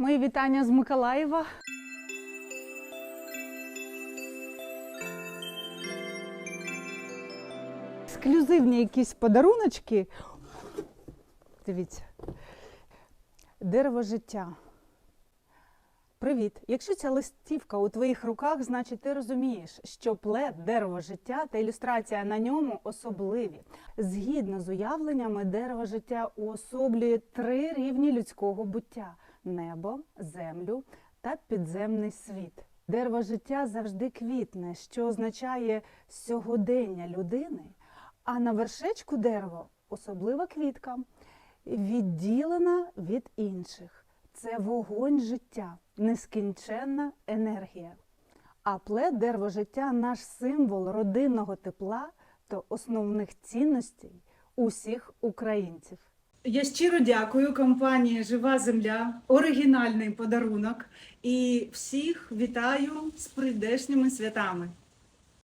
Мої вітання з Миколаєва. Ексклюзивні якісь подаруночки. Дивіться. Дерево життя. Привіт! Якщо ця листівка у твоїх руках, значить ти розумієш, що плед, дерево життя та ілюстрація на ньому особливі. Згідно з уявленнями, дерево життя уособлює три рівні людського буття: небо, землю та підземний світ. Дерево життя завжди квітне, що означає сьогодення людини, а на вершечку дерева особлива квітка, відділена від інших. Це вогонь життя, нескінченна енергія. А плед дерево життя наш символ родинного тепла та основних цінностей усіх українців. Я щиро дякую компанії Жива Земля, оригінальний подарунок і всіх вітаю з прийдешніми святами.